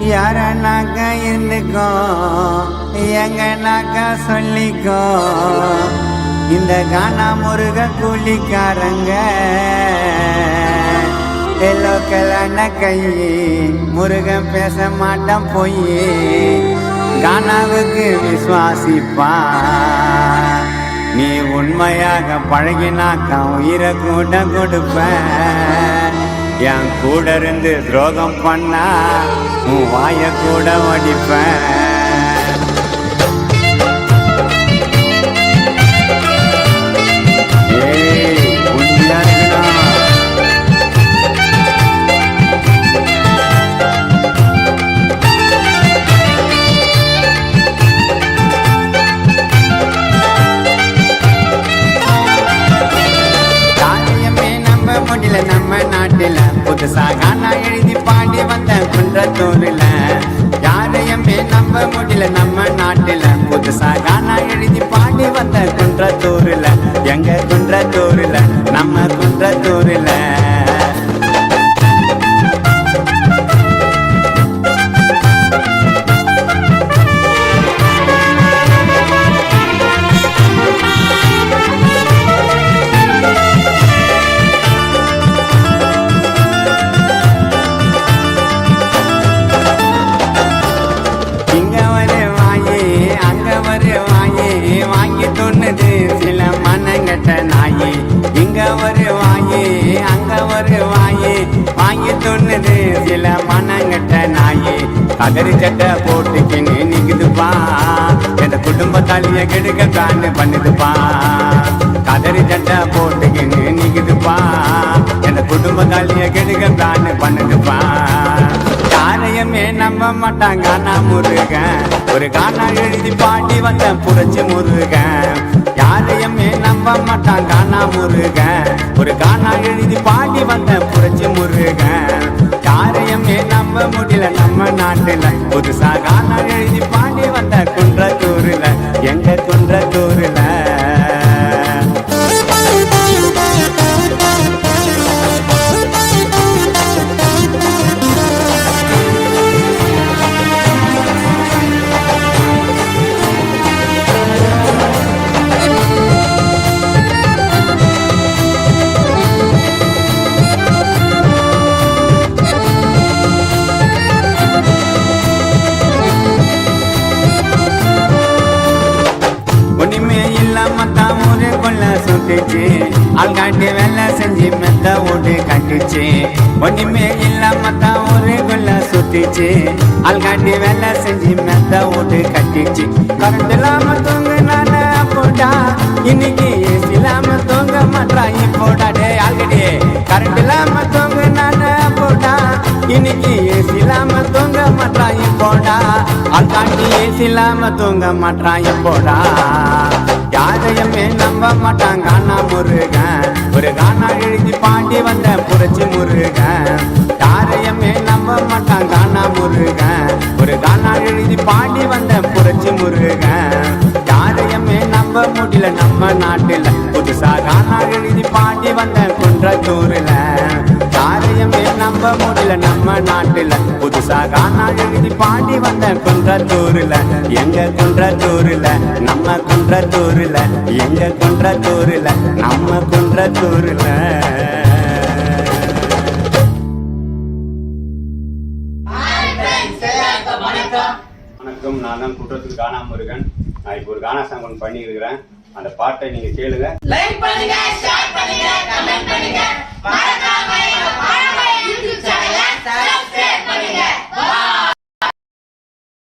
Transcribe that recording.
யாரனாக்கா இருந்துக்கோ? எங்கனாக்கா சொல்லிக்கோ? இந்த கானா முருக கூலிக்காரங்க. எல்லோ கலான கை முருகன் பேச மாட்டான் போய். கானாவுக்கு விசுவாசிப்பா. நீ உண்மையாக பழகினாக்கா உயிரை கூட கொடுப்பேன். என் கூட இருந்து துரோகம் பண்ணா உன் வாய கூட வடிப்பேன். நாட்டுல கதறி சட்டை போட்டுக்கின்னு நிக்குதுப்பா. எந்த குடும்ப தலைய கெடுக்க காண்டு பண்ணுதுப்பா. கதறி சட்டை போட்டுக்கின்னு நிக்குதுப்பா. எந்த குடும்ப தலைய கெடுக்க காண்டு பண்ணுதுப்பா. யாரையுமே நம்ப மாட்டாங்க நான் முருகன். ஒரு கானா எழுதி பாட்டி வந்த புரட்சி முருகன். யாரையுமே நம்ப மாட்டாங்க நான் முருகன். ஒரு கானா எழுதி பாட்டி வந்த புரட்சி முருகன். யாரையுமே நம்ப முடியல நம்ம நாட்டுல. புதுசாக சுட்டுச்சு ஆள்காட்டி வேலை செஞ்சு மெத்த ஓட்டு கட்டுச்சு. ஒண்ணுமே இல்லாம தான் ஊரு கொள்ள சுத்திச்சு. ஆள்காட்டி வேலை செஞ்சு மெத்த ஓட்டு கட்டுச்சு. கரண்ட் இல்லாம தூங்கு போட்டா? இன்னைக்கு ஏசி இல்லாம தூங்க மாட்டா. போடா டே ஆல்ரெடி கரண்ட் இல்லாம தூங்கு போட்டா? இன்னைக்கு ஏசி இல்லாம தூங்க மாட்டான் போடா ஆள்காட்டி ஏசி இல்லாம தூங்க மாட்டான் போடா யாரையுமே நம்ப மாட்டாங்க. எழுதி பாண்டி வந்த புரட்சி முருகன். யாரையுமே நம்ப மாட்டான் கானா முருகன். ஒரு கானா எழுதி பாண்டி வந்த புரட்சி முருகன். யாரையுமே நம்ப முடியல நம்ம நாட்டில். புதுசா கானா எழுதி பாண்டி வந்த குன்றத்தூர்ல. யாரையுமே நம்ப முடியல நம்ம நாட்டுல. புதுசா கானா எழுதி பாடி வந்த குன்றத்தூர்ல. எங்க குன்றத்தூர்ல? நம்ம குன்றத்தூர்ல. எங்க குன்றத்தூர்ல? நம்ம குன்றத்தூர்ல. வணக்கம். நான் தான் குற்றத்துக்கு காணா முருகன் நான் இப்போ ஒரு கானா சாங் ஒன்று பண்ணி இருக்கிறேன் அந்த பாட்டை நீங்க கேளுங்க.